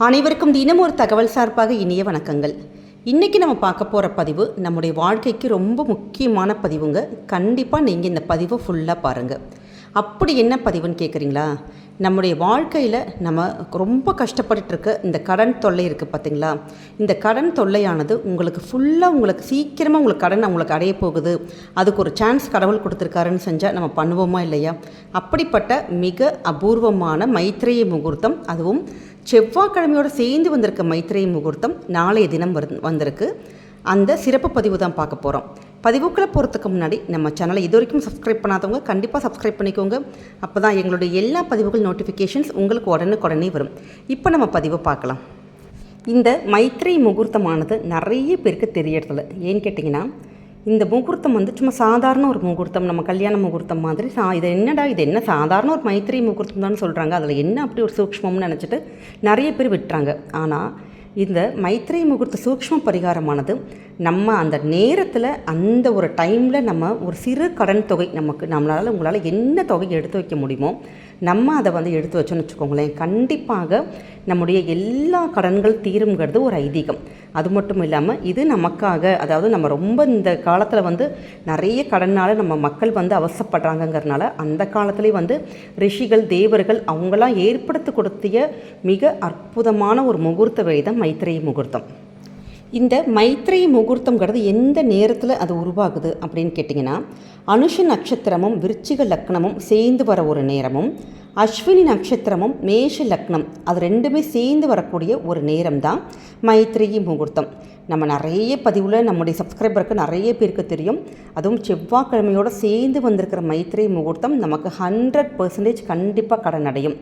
அனைவருக்கும் தினம் ஒரு தகவல் சார்பாக இனிய வணக்கங்கள். இன்றைக்கி நம்ம பார்க்க போகிற பதிவு நம்முடைய வாழ்க்கைக்கு ரொம்ப முக்கியமான பதிவுங்க. கண்டிப்பாக நீங்கள் இந்த பதிவை ஃபுல்லாக பாருங்கள் அப்படி என்ன பதிவுன்னு கேட்குறீங்களா நம்முடைய வாழ்க்கையில் நம்ம ரொம்ப கஷ்டப்பட்டுட்டு இருக்க இந்த கடன் தொல்லை இருக்குது பார்த்தீங்களா இந்த கடன் தொல்லையானது உங்களுக்கு ஃபுல்லாக உங்களுக்கு சீக்கிரமாக உங்களுக்கு கடன் உங்களுக்கு அடைய போகுது. அதுக்கு ஒரு சான்ஸ் கடவுள் கொடுத்துருக்காருன்னு செஞ்சால் நம்ம பண்ணுவோமா இல்லையா? அப்படிப்பட்ட மிக அபூர்வமான மைத்ரேய முகூர்த்தம் அதுவும் செவ்வாய்க்கிழமையோடு சேர்ந்து வந்திருக்க மைத்திரை முகூர்த்தம் நாளைய தினம் வரு வந்திருக்கு. அந்த சிறப்பு பதிவு தான் பார்க்க போகிறோம் பதிவுக்களை போகிறதுக்கு முன்னாடி நம்ம சேனலை இது வரைக்கும் சப்ஸ்கிரைப் பண்ணாதவங்க கண்டிப்பாக சப்ஸ்கிரைப் பண்ணிக்கோங்க. அப்போ தான் எங்களுடைய எல்லா பதிவுகள் நோட்டிஃபிகேஷன்ஸ் உங்களுக்கு உடனுக்குடனே வரும். இப்போ நம்ம பதிவை பார்க்கலாம். இந்த மைத்ரி முகூர்த்தமானது நிறைய பேருக்கு தெரியறதில்ல. ஏன்னு கேட்டிங்கன்னா இந்த முகூர்த்தம் வந்து சும்மா சாதாரண ஒரு முகூர்த்தம் நம்ம கல்யாண முகூர்த்தம் மாதிரி சா இது என்னடா இது? என்ன சாதாரண ஒரு மைத்திரி முகூர்த்தம் தான் சொல்கிறாங்க அதில் என்ன அப்படி ஒரு சூக்ஷ்மம்னு நினச்சிட்டு நிறைய பேர் விட்டுறாங்க. ஆனால் இந்த மைத்திரி முகூர்த்த சூக்ஷ்ம பரிகாரமானது நம்ம அந்த நேரத்தில் அந்த ஒரு டைமில் நம்ம ஒரு சிறு கடன் தொகை நமக்கு நம்மளால் உங்களால் என்ன தொகை எடுத்து வைக்க முடியுமோ நம்ம அதை வந்து எடுத்து வச்சோன்னு வச்சுக்கோங்களேன். கண்டிப்பாக நம்முடைய எல்லா கடன்கள் தீருங்கிறது ஒரு ஐதீகம். அது மட்டும் இல்லாமல் இது நமக்காக அதாவது நம்ம ரொம்ப இந்த காலத்தில் வந்து நிறைய கடனால் நம்ம மக்கள் வந்து அவசப்படுறாங்கங்கிறனால அந்த காலத்துலேயே வந்து ரிஷிகள் தேவர்கள் அவங்களாம் ஏற்படுத்தி கொடுத்திய மிக அற்புதமான ஒரு முகூர்த்த வேலை தான் முகூர்த்தம். இந்த மைத்ரி முகூர்த்தங்கிறது எந்த நேரத்தில் அது உருவாகுது அப்படின்னு கேட்டிங்கன்னா அனுஷ நட்சத்திரமும் விருச்சிக லக்னமும் சேர்ந்து வர ஒரு நேரமும் அஸ்வினி நட்சத்திரமும் மேஷ லக்னம் அது ரெண்டுமே சேர்ந்து வரக்கூடிய ஒரு நேரம் தான் மைத்ரேயி முகூர்த்தம். நம்ம நிறைய பதிவில் நம்முடைய சப்ஸ்கிரைபருக்கு நிறைய பேருக்கு தெரியும். அதுவும் செவ்வாய்க்கிழமையோடு சேர்ந்து வந்திருக்கிற மைத்ரேயி முகூர்த்தம் நமக்கு ஹண்ட்ரட் பர்சன்டேஜ் கண்டிப்பாக கடன் அடையும்.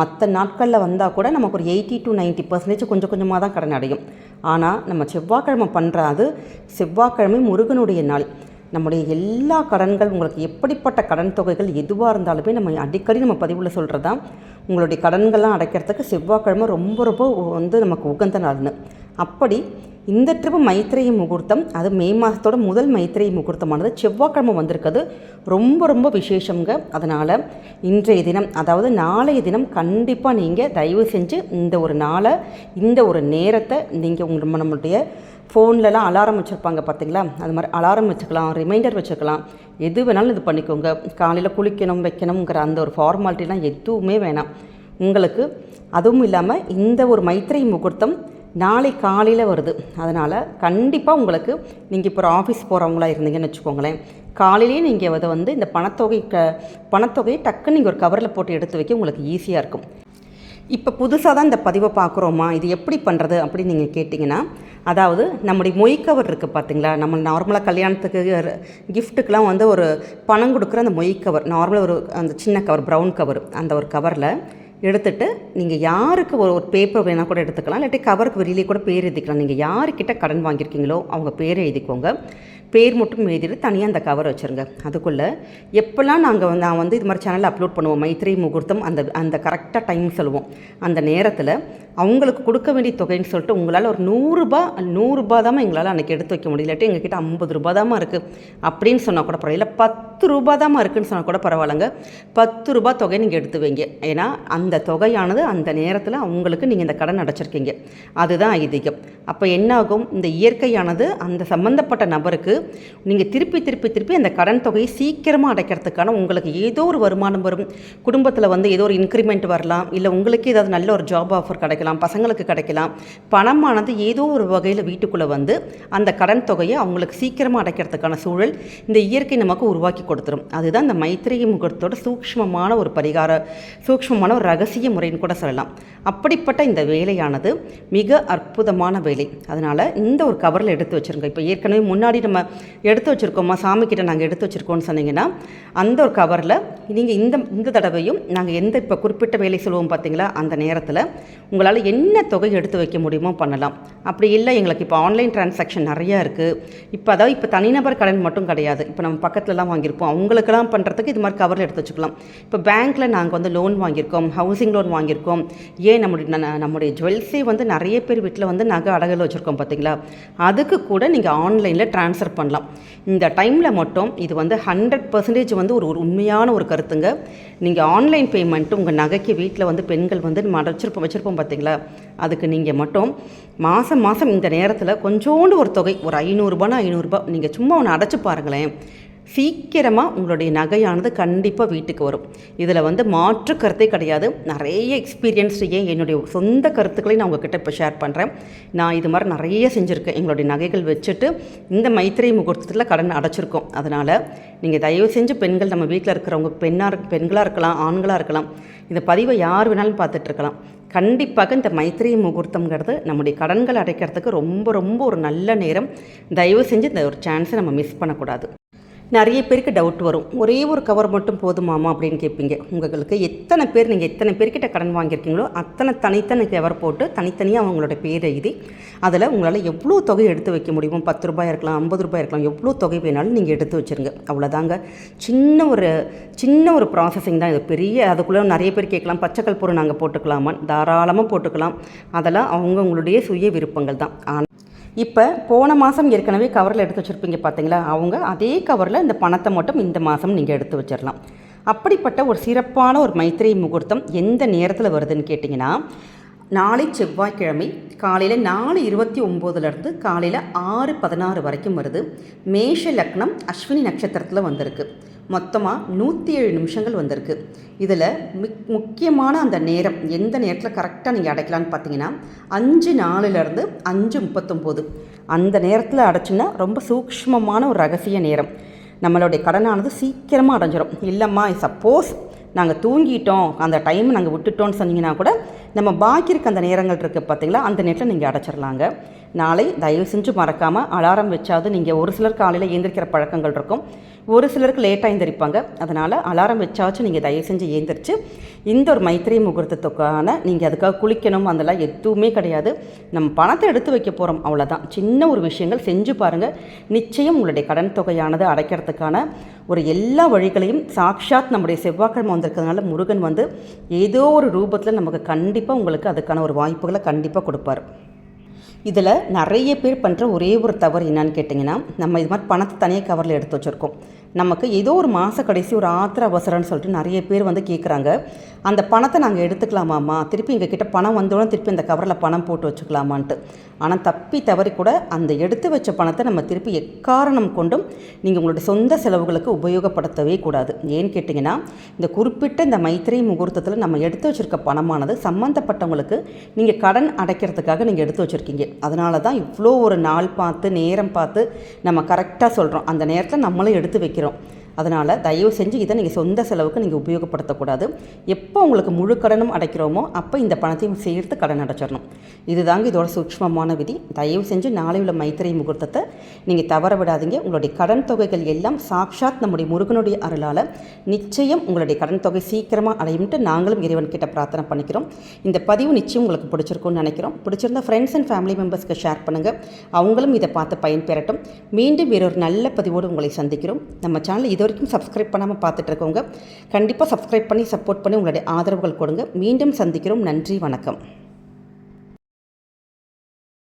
மற்ற நாட்களில் வந்தால் கூட நமக்கு ஒரு எயிட்டி டு நைன்ட்டி பர்சன்டேஜ் கொஞ்சம் கொஞ்சமாக தான் கடன் அடையும். ஆனால் நம்ம செவ்வாய்க்கிழமை பண்ணுற அது செவ்வாய்க்கிழமை முருகனுடைய நாள். நம்முடைய எல்லா கடன்கள் உங்களுக்கு எப்படிப்பட்ட கடன் தொகைகள் எதுவாக இருந்தாலுமே நம்ம அடிக்கடி நம்ம பதிவில் சொல்கிறதா உங்களுடைய கடன்கள்லாம் அடைக்கிறதுக்கு செவ்வாய்க்கிழமை ரொம்ப ரொம்ப வந்து நமக்கு உகந்த நாள்னு. அப்படி இந்த ட்ரிப்பு மைத்திரை முகூர்த்தம் அது மே மாதத்தோட முதல் மைத்திரை முகூர்த்தமானது. செவ்வாய்க்கிழமை வந்திருக்கிறது ரொம்ப ரொம்ப விசேஷங்க அதனால் இன்றைய தினம் அதாவது நாளைய தினம் கண்டிப்பாக நீங்கள் தயவு செஞ்சு இந்த ஒரு நாளை இந்த ஒரு நேரத்தை நீங்கள் உங்கள் நம்மளுடைய ஃபோன்லலாம் அலாரம் வச்சுருப்பாங்க பார்த்தீங்களா அது மாதிரி அலாரம் வச்சுக்கலாம் ரிமைண்டர் வச்சுக்கலாம். எது வேணாலும் இது பண்ணிக்கோங்க. காலையில் குளிக்கணும் வைக்கணுங்கிற அந்த ஒரு ஃபார்மாலிட்டிலாம் எதுவுமே வேணாம். உங்களுக்கு அதுவும் இல்லாமல் இந்த ஒரு மைத்திரை முகூர்த்தம் நாளை காலையில் வருது. அதனால் கண்டிப்பாக உங்களுக்கு நீங்கள் இப்போ ஒரு ஆஃபீஸ் போகிறவங்களா இருந்தீங்கன்னு வச்சுக்கோங்களேன். காலையிலேயே நீங்கள் அதை வந்து இந்த பணத்தொகை க பணத்தொகையை டக்குன்னு நீங்கள் ஒரு கவரில் போட்டு எடுத்து வைக்க உங்களுக்கு ஈஸியாக இருக்கும். இப்போ புதுசாக தான் இந்த பதிவை பார்க்குறோமா? இது எப்படி பண்ணுறது அப்படின்னு நீங்கள் கேட்டிங்கன்னா அதாவது நம்முடைய மொய் கவர் இருக்குது பார்த்தீங்களா நம்ம நார்மலாக கல்யாணத்துக்கு கிஃப்ட்டுக்கெலாம் வந்து ஒரு பணம் கொடுக்குற அந்த மொய் கவர் நார்மலாக ஒரு அந்த சின்ன கவர் ப்ரௌன் கவர் அந்த ஒரு கவரில் எடுத்துட்டு நீங்கள் யாருக்கு ஒரு ஒரு பேப்பர் வேணால் கூட எடுத்துக்கலாம். இல்லாட்டி கவருக்கு வெளியிலே கூட பேர் எழுதிக்கலாம். நீங்கள் யாருக்கிட்ட கடன் வாங்கியிருக்கீங்களோ அவங்க பேர் எழுதிக்கோங்க. பேர் மட்டும் எழுதிட்டு தனியாக அந்த கவர் வச்சுருங்க. அதுக்குள்ளே எப்போல்லாம் நாங்கள் வந்து நான் வந்து இது மாதிரி சேனலில் அப்லோட் பண்ணுவோம் மைத்ரி முகூர்த்தம் அந்த அந்த கரெக்டாக டைம் சொல்லுவோம். அந்த நேரத்தில் அவங்களுக்கு கொடுக்க வேண்டிய தொகைன்னு சொல்லிட்டு உங்களால் ஒரு நூறுரூபா நூறுரூபா தான் எங்களால் அன்றைக்கி எடுத்து வைக்க முடியலட்டு எங்ககிட்ட ஐம்பது ரூபா தான் இருக்குது அப்படின்னு சொன்னால் கூட பரவாயில்ல. பத்து ரூபா தான் இருக்குதுன்னு சொன்னால் கூட பரவாயில்லைங்க. பத்து ரூபா தொகை நீங்கள் எடுத்து வைங்க. ஏன்னா அந்த தொகையானது அந்த நேரத்தில் அவங்களுக்கு நீங்கள் இந்த கடன் அடைச்சிருக்கீங்க. அதுதான் ஐதீகம். அப்போ என்னாகும்? இந்த இயற்கையானது அந்த சம்மந்தப்பட்ட நபருக்கு நீங்கள் திருப்பி திருப்பி திருப்பி அந்த கடன் தொகையை சீக்கிரமாக அடைக்கிறதுக்கான உங்களுக்கு ஏதோ ஒரு வருமானம் வரும். குடும்பத்தில் வந்து ஏதோ ஒரு இன்க்ரிமெண்ட் வரலாம். இல்லை உங்களுக்கு ஏதாவது நல்ல ஒரு ஜாப் ஆஃபர் கிடைக்கலாம். பசங்களுக்கு கிடைக்கலாம். பணமானது ஏதோ ஒரு வகையில் வீட்டுக்குள்ளே வந்து அந்த கடன் தொகையை அவங்களுக்கு சீக்கிரமாக அடைக்கிறதுக்கான சூழல் இந்த இயற்கை நமக்கு உருவாக்கி கொடுத்துரும். அதுதான் இந்த மைத்திரி முகூர்த்தத்தோட சூக்ஷ்மமான ஒரு பரிகார சூக்ஷ்மமான ஒரு ரகசிய முறைன்னு கூட சொல்லலாம். அப்படிப்பட்ட இந்த வேலையானது மிக அற்புதமான வேலை. அதனால் இந்த ஒரு கவரில் எடுத்து வச்சுருங்க. இப்போ ஏற்கனவே முன்னாடி நம்ம எடுத்து வச்சுருக்கோமா? சாமிக்கிட்ட நாங்கள் எடுத்து வச்சுருக்கோம்னு சொன்னீங்கன்னா அந்த ஒரு கவரில் நீங்கள் இந்த இந்த தடவையும் நாங்கள் எந்த இப்போ குறிப்பிட்ட வேலை சொல்லுவோம் பார்த்தீங்களா அந்த நேரத்தில் உங்களால் என்ன தொகை எடுத்து வைக்க முடியுமோ பண்ணலாம். அப்படி இல்லை எங்களுக்கு இப்போ ஆன்லைன் டிரான்சாக்ஷன் நிறையா இருக்குது இப்போ அதாவது இப்போ தனிநபர் கடன் மட்டும் கிடையாது. இப்போ நம்ம பக்கத்துலலாம் வாங்கியிருப்போம். அவங்களுக்கெல்லாம் பண்ணுறதுக்கு இது மாதிரி கவரில் எடுத்து வச்சுக்கலாம். இப்போ பேங்க்கில் நாங்கள் வந்து லோன் வாங்கியிருக்கோம். ஹவுசிங் லோன் வாங்கியிருக்கோம். ஏன் நம்முடைய ந- நம்முடைய ஜுவல்ஸே வந்து நிறைய பேர் வீட்டில் வந்து நகை அடகில் வச்சுருக்கோம் பார்த்தீங்களா? அதுக்கு கூட நீங்கள் ஆன்லைனில் ட்ரான்ஸ்ஃபர் பண்ணலாம். இந்த டைமில் மட்டும் இது வந்து ஹண்ட்ரட் பர்சன்டேஜ் வந்து ஒரு ஒரு உண்மையான ஒரு கருத்துங்க. நீங்கள் ஆன்லைன் பேமெண்ட்டு உங்கள் நகைக்கு வீட்டில் வந்து பெண்கள் வந்து நம்ம வச்சுருப்போம் பார்த்தீங்களா? பார்த்தீங்களா அதுக்கு நீங்கள் மட்டும் மாதம் மாதம் இந்த நேரத்தில் கொஞ்சோண்டு ஒரு தொகை ஒரு ஐநூறுரூபானா ஐநூறுரூபா நீங்கள் சும்மா ஒன்று அடைச்சி பாருங்களேன். சீக்கிரமாக உங்களுடைய நகையானது கண்டிப்பாக வீட்டுக்கு வரும். இதில் வந்து மாற்று கருத்தே கிடையாது. நிறைய எக்ஸ்பீரியன்ஸ் ஏன் என்னுடைய சொந்த கருத்துக்களையும் நான் உங்ககிட்ட இப்போ ஷேர் பண்ணுறேன் நான் இது மாதிரி நிறைய செஞ்சுருக்கேன். எங்களுடைய நகைகள் வச்சுட்டு இந்த மைத்திரை முகூர்த்தத்தில் கடன் அடைச்சிருக்கோம். அதனால் நீங்கள் தயவு செஞ்சு பெண்கள் நம்ம வீட்டில் இருக்கிறவங்க பெண்ணாக பெண்களாக இருக்கலாம் ஆண்களாக இருக்கலாம் இந்த பதிவை யார் வேணாலும் பார்த்துட்ருக்கலாம் கண்டிப்பாக இந்த மைத்திரி முகூர்த்தங்கிறது நம்முடைய கடன்கள் அடைக்கிறதுக்கு ரொம்ப ரொம்ப ஒரு நல்ல நேரம். தயவு செஞ்சு இந்த ஒரு சான்ஸை நம்ம மிஸ் பண்ணக்கூடாது. நிறைய பேருக்கு டவுட் வரும். ஒரே ஒரு கவர் மட்டும் போதுமாமா அப்படின்னு கேட்பீங்க. உங்களுக்கு எத்தனை பேர் நீங்கள் எத்தனை பேர்கிட்ட கடன் வாங்கியிருக்கீங்களோ அத்தனை தனித்தனி கவர் போட்டு தனித்தனியாக அவங்களோட பேர் எழுதி அதில் உங்களால் எவ்வளோ தொகை எடுத்து வைக்க முடியுமோ பத்து ரூபாய் இருக்கலாம் ஐம்பது ரூபாய் இருக்கலாம் எவ்வளோ தொகை வேணாலும் நீங்கள் எடுத்து வச்சுருங்க. அவ்வளோதாங்க சின்ன ஒரு சின்ன ஒரு ப்ராசஸிங் தான் இது. பெரிய அதுக்குள்ளே நிறைய பேர் கேட்கலாம் பச்சைக்கல் பொருள் நாங்கள் போட்டுக்கலாமா தாராளமாக போட்டுக்கலாம். அதெல்லாம் அவங்கவுங்களுடைய சுய விருப்பங்கள் தான். ஆனால் இப்போ போன மாதம் ஏற்கனவே கவரில் எடுத்து வச்சுருப்பீங்க பார்த்தீங்களா அவங்க அதே கவரில் இந்த பணத்தை மட்டும் இந்த மாதம் நீங்கள் எடுத்து வச்சிடலாம் அப்படிப்பட்ட ஒரு சிறப்பான ஒரு மைத்திரை முகூர்த்தம் எந்த நேரத்தில் வருதுன்னு கேட்டிங்கன்னா நாளை செவ்வாய்க்கிழமை காலையில் நாலு இருபத்தி ஒம்போதுலேருந்து காலையில் ஆறு பதினாறு வரைக்கும் வருது. மேஷ லக்னம் அஸ்வினி நட்சத்திரத்தில் வந்திருக்கு. மொத்தமாக நூற்றி ஏழு நிமிஷங்கள் வந்திருக்கு. இதில் மிக் முக்கியமான அந்த நேரம் எந்த நேரத்தில் கரெக்டாக நீங்கள் அடைக்கலான்னு பார்த்தீங்கன்னா அஞ்சு நாலுலேருந்து அஞ்சு முப்பத்தொம்போது. அந்த நேரத்தில் அடைச்சுன்னா ரொம்ப சூக்ஷ்மமான ஒரு ரகசிய நேரம். நம்மளுடைய கடனானது சீக்கிரமாக அடைஞ்சிடும் இல்லைம்மா சப்போஸ் நாங்கள் தூங்கிட்டோம் அந்த டைம் நாங்கள் விட்டுட்டோம்னு சொன்னீங்கன்னா கூட நம்ம பாக்கி இருக்க அந்த நேரங்கள் இருக்குது பார்த்தீங்களா அந்த நேரத்தில் நீங்கள் அடைச்சிடலாங்க நாளை தயவு செஞ்சு மறக்காமல் அலாரம் வச்சாவது நீங்கள் ஒரு சிலர் காலையில் எழுந்திரிக்கிற பழக்கங்கள் இருக்கும். ஒரு சிலருக்கு லேட்டாக எழுந்திரிப்பாங்க அதனால் அலாரம் வச்சாச்சும் நீங்கள் தயவு செஞ்சு ஏந்திரிச்சு இந்த ஒரு மைத்திரை முகூர்த்தத்துக்கான நீங்கள் அதுக்காக குளிக்கணும் அதெல்லாம் எதுவுமே கிடையாது. நம்ம பணத்தை எடுத்து வைக்க போகிறோம் அவ்வளோதான் சின்ன ஒரு விஷயங்கள் செஞ்சு பாருங்கள் நிச்சயம் உங்களுடைய கடன் தொகையானது அடைக்கிறதுக்கான ஒரு எல்லா வழிகளையும் சாக்ஷாத் நம்முடைய செவ்வாய்க்கிழமை வந்திருக்கிறதுனால முருகன் வந்து ஏதோ ஒரு ரூபத்தில் நமக்கு கண்டிப்பாக உங்களுக்கு அதுக்கான ஒரு வாய்ப்புகளை கண்டிப்பாக கொடுப்பார். இதில் நிறைய பேர் பண்ணுற ஒரே ஒரு தவறு என்னன்னு கேட்டிங்கன்னா நம்ம இது மாதிரி பணத்தை தனியாக கவரில் எடுத்து வச்சுருக்கோம். நமக்கு ஏதோ ஒரு மாத கடைசி ஒரு ஆத்திர அவசரம்னு சொல்லிட்டு நிறைய பேர் வந்து கேட்குறாங்க அந்த பணத்தை நாங்கள் எடுத்துக்கலாமாம்மா? திருப்பி எங்கள் கிட்டே பணம் வந்தோடனே திருப்பி இந்த கவரில் பணம் போட்டு வச்சுக்கலாமான்ட்டு. ஆனால் தப்பி தவறி கூட அந்த எடுத்து வச்ச பணத்தை நம்ம திருப்பி எக்காரணம் கொண்டும் நீங்கள் உங்களுடைய சொந்த செலவுகளுக்கு உபயோகப்படுத்தவே கூடாது. ஏன்னு கேட்டிங்கன்னா இந்த குறிப்பிட்ட இந்த மைத்திரை முகூர்த்தத்தில் நம்ம எடுத்து வச்சுருக்க பணமானது சம்மந்தப்பட்டவங்களுக்கு நீங்கள் கடன் அடைக்கிறதுக்காக நீங்கள் எடுத்து வச்சுருக்கீங்க. அதனால தான் இவ்வளோ ஒரு நாள் பார்த்து நேரம் பார்த்து நம்ம கரெக்டாக சொல்கிறோம் அந்த நேரத்தில் நம்மளும் எடுத்து வைக்கிறோம். vero அதனால் தயவு செஞ்சு இதை நீங்கள் சொந்த செலவுக்கு நீங்கள் உபயோகப்படுத்தக்கூடாது. எப்போ உங்களுக்கு முழு கடனும் அடைக்கிறோமோ அப்போ இந்த பணத்தையும் சேர்த்து கடன் அடைச்சிடணும். இதுதாங்க இதோட சூக்ஷ்மமான விதி. தயவு செஞ்சு நாளை உள்ள மைத்திரை முகூர்த்தத்தை நீங்கள் தவற விடாதீங்க. உங்களுடைய கடன் தொகைகள் எல்லாம் சாக்ஷாத் நம்முடைய முருகனுடைய அருளால் நிச்சயம் உங்களுடைய கடன் தொகை சீக்கிரமாக அடையும்ட்டு நாங்களும் இறைவன் கிட்ட பிரார்த்தனை பண்ணிக்கிறோம். இந்த பதிவு நிச்சயம் உங்களுக்கு பிடிச்சிருக்கும்னு நினைக்கிறோம். பிடிச்சிருந்தா ஃப்ரெண்ட்ஸ் அண்ட் ஃபேமிலி மெம்பர்ஸ்க்கு ஷேர் பண்ணுங்கள் அவங்களும் இதை பார்த்து பயன்பெறட்டும். மீண்டும் வேறொரு நல்ல பதிவோடு உங்களை சந்திக்கிறோம். நம்ம சேனல் இது வரைக்கும் சப்ஸ்கிரைப் பண்ணாமல் பார்த்துட்ருக்கவங்க கண்டிப்பாக சப்ஸ்கிரைப் பண்ணி சப்போர்ட் பண்ணி உங்களுடைய ஆதரவுகள் கொடுங்க. மீண்டும் சந்திக்கிறோம். நன்றி வணக்கம்.